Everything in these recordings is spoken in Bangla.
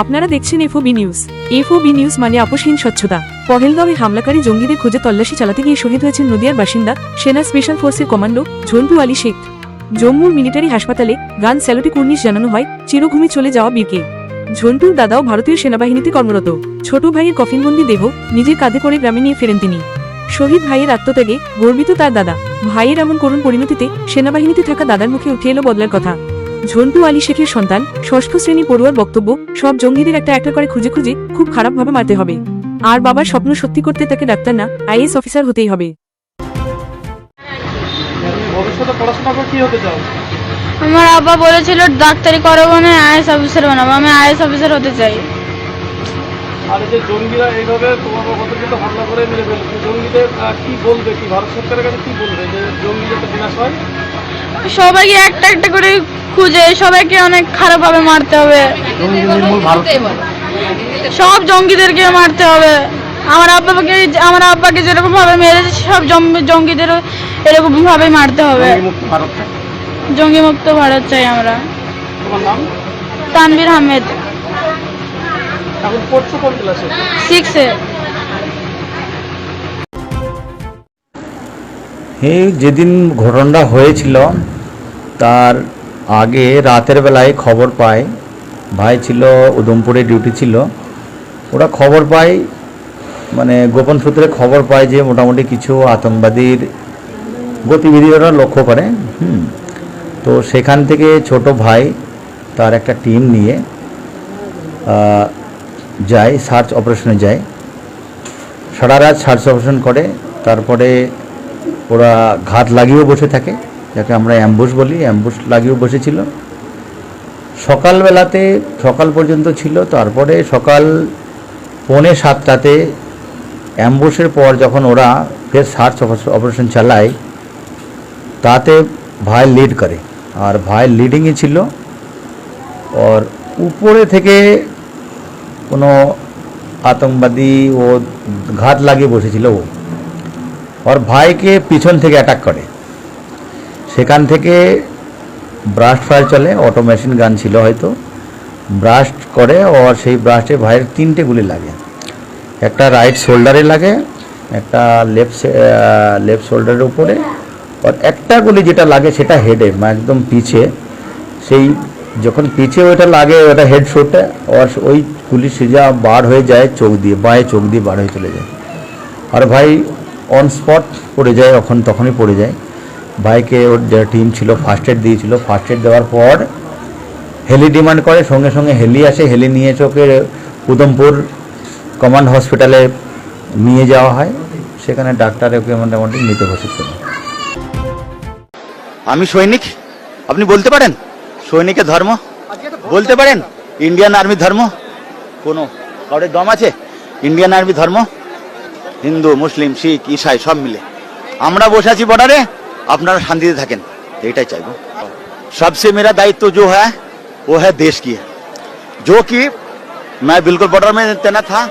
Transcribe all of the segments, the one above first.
আপনারা দেখছেন এফওবি নিউজ। এফওবি নিউজ মানে আপোষহীন স্বচ্ছতা। পহেলগাঁওয়ে হামলাকারী জঙ্গিদের খোঁজে তল্লাশি চালাতে গিয়ে শহীদ হয়েছেন নদিয়ার বাসিন্দা সেনা স্পেশাল ফোর্সের কমান্ডো ঝন্টু আলী শেখ। জম্মুর মিলিটারি হাসপাতালে গান স্যালোটি কুর্নিশ জানানো হয়, চিরঘুমে চলে যাওয়া বীরকে। ঝন্টুর দাদাও ভারতীয় সেনাবাহিনীতে কর্মরত। ছোট ভাইয়ের কফিনবন্দি দেহ নিজের কাঁধে করে গ্রামে নিয়ে ফেরেন তিনি। শহীদ ভাইয়ের আত্মত্যাগে গর্বিত তার দাদা। ভাইয়ের এমন করুণ পরিণতিতে সেনাবাহিনীতে থাকা দাদার মুখে উঠে এলো বদলার কথা। ঝন্টু আলী শেখের সন্তান ষষ্ঠ শ্রেণি পড়ুয়ার বক্তব্য সব জঙ্গিদের একটা একটা করে খুঁজে খুঁজে খুব খারাপভাবে মারতে হবে। আর বাবার স্বপ্ন সত্যি করতে তাকে ডাক্তার না আইএস অফিসার হতেই হবে। ভবিষ্যতে পড়াশোনা করে কি হতে চাও? আমার আব্বা বলেছিল ডাক্তারি করাবো না আইএস অফিসার বানাবো। আমি আইএস অফিসার হতে চাই। আর এই যে জঙ্গিরা এইভাবে তোমার ওদেরকে হামলা করে মেরে ফেলছে। জঙ্গিদের কি বলবে কি? ভারত সরকারের কাছে কি বলবে যে জঙ্গি যাতে বিনাশ হয়? সবাইকে একটা একটা করে খুঁজে সবাইকে অনেক খারাপভাবে মারতে হবে। সব জঙ্গিদেরকে মারতে হবে। আমার আব্বাকে আমার আব্বাকে যেরকম ভাবে মেরেছে সব জঙ্গি- জঙ্গিদেরও এরকম ভাবে মারতে হবে। জঙ্গি মুক্ত ভারত চাই আমরা। তানভীর আহমেদ। সিক্সে এই যেদিন ঘটনাটা হয়েছিল, তার আগে রাতের বেলায় খবর পায়, ভাই ছিল উদমপুরে ডিউটি ছিল। ওরা খবর পায় মানে গোপন সূত্রে খবর পায় যে মোটামুটি কিছু আতঙ্কবাদীর গতিবিধি ওরা লক্ষ্য করে। হুম। তো সেখান থেকে ছোট ভাই তার একটা টিম নিয়ে যায়, সার্চ অপারেশনে যায়। সারা রাত সার্চ অপারেশন করে, তারপরে ওরা ঘাত লাগিয়েও বসে থাকে, যাকে আমরা অ্যাম্বুস বলি। অ্যাম্বুস লাগিয়েও বসেছিল। সকালবেলাতে, সকাল পর্যন্ত ছিল, তারপরে সকাল পৌনে সাতটাতে অ্যাম্বুসের পর যখন ওরা ফের সার্চ অপারেশন চালায়, তাতে ভাই লিড করে। আর ভাই লিডিংয়ে ছিল। আর উপরে থেকে কোনো আতঙ্কবাদী ও ঘাত লাগিয়ে বসেছিল ও। ওর ভাইকে পিছন থেকে অ্যাটাক করে। সেখান থেকে ব্রাস্ট ফায়ার চলে অটো মেশিন গান ছিল হয়তো। ব্রাস্ট করে ওর সেই ব্রাস্টে ভাইয়ের তিনটে গুলি লাগে। একটা রাইট শোল্ডারে লাগে, একটা লেফট লেফট শোল্ডারের উপরে। আর একটা গুলি যেটা লাগে সেটা হেডে একদম পিছে। সেই যখন পিছে ওইটা লাগে ওটা হেড শোটে ওর ওই গুলি সিজা বার হয়ে যায়, চোখ দিয়ে, বাঁয়ে চোখ দিয়ে বার হয়ে চলে যায়। আর ভাই অন স্পট পড়ে যায় তখন তখনই পড়ে যায়। ভাইকে ওর যে টিম ছিল ফার্স্ট এড দিয়েছিল। ফার্স্ট এড দেওয়ার পর হেলি ডিমান্ড করে, সঙ্গে সঙ্গে হেলি আসে। হেলি নিয়ে চোখে উদমপুর কমান্ড হসপিটালে নিয়ে যাওয়া হয়। সেখানে ডাক্তার ওকে মোটামুটি মৃত ঘোষিত করে। আমি সৈনিক? আপনি বলতে পারেন? সৈনিকের ধর্ম? বলতে পারেন? ইন্ডিয়ান আর্মি ধর্ম? কোনো? কাউরে দম আছে? ইন্ডিয়ান আর্মি ধর্ম? হিন্দু মুসলিম শিখ ইসাই সব মিলে আমরা বসে আছি বর্ডারে আপনারা শান্তিতে থাকেন এটাই চাইবো सबसे मेरा दायित्व जो है वो है देश की है जो कि मैं बिल्कुल बॉर्डर में तैनात था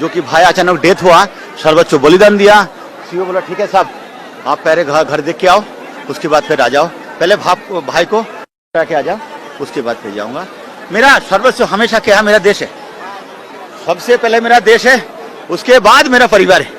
जो कि भाई अचानक डेथ हुआ सर्वोच्च बलिदान दिया सीओ बोला ठीक है साहब आप पहले घर घर देख के आओ उसके बाद फिर आ जाओ पहले भाप भाई को के आ जाओ उसके बाद फिर जाऊंगा मेरा सर्वस्व हमेशा क्या है मेरा देश है सबसे पहले मेरा देश है उसके बाद मेरा परिवार है